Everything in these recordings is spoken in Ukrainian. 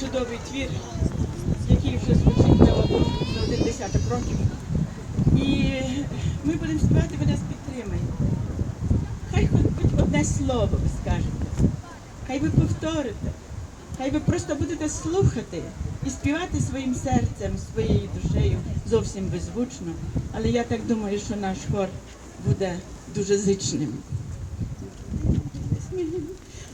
чудовий твір, який вже звучить на один десяток років. І ми будемо співати, ви нас підтримаєте. Хай хоч одне слово ви скажете, хай ви повторите, хай ви просто будете слухати і співати своїм серцем, своєю душею зовсім беззвучно. Але я так думаю, що наш хор буде дуже зичним.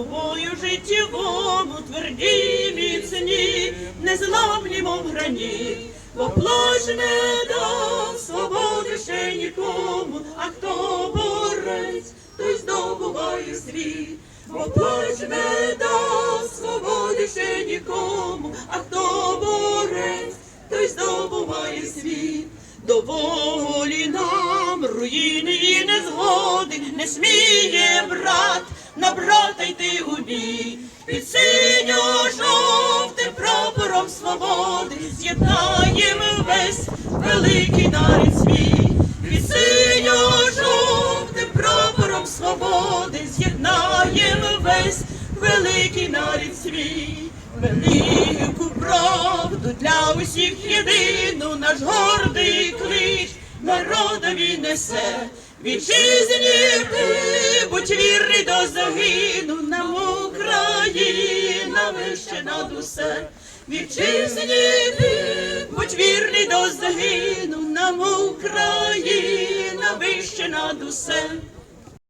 у життєвому, тверді міцні, незламні, мов граніт, бо плач не дав свободи ще нікому, а хто борець, той здобуває світ, бо плач не дав свободи ще нікому, а хто борець, той здобуває світ. До волі нам руїни і незгоди не сміє брат з'єднаємо весь великий нарід свій. Під синьо-жовтим прапором свободи з'єднаємо весь великий нарід свій. Велику правду для усіх єдину наш гордий клич народові несе. Вітчизні ти, будь вірний до загину, нам Україна вище над усе. Вітчизні ти, будь вірний до загину, нам Україна вище над усе.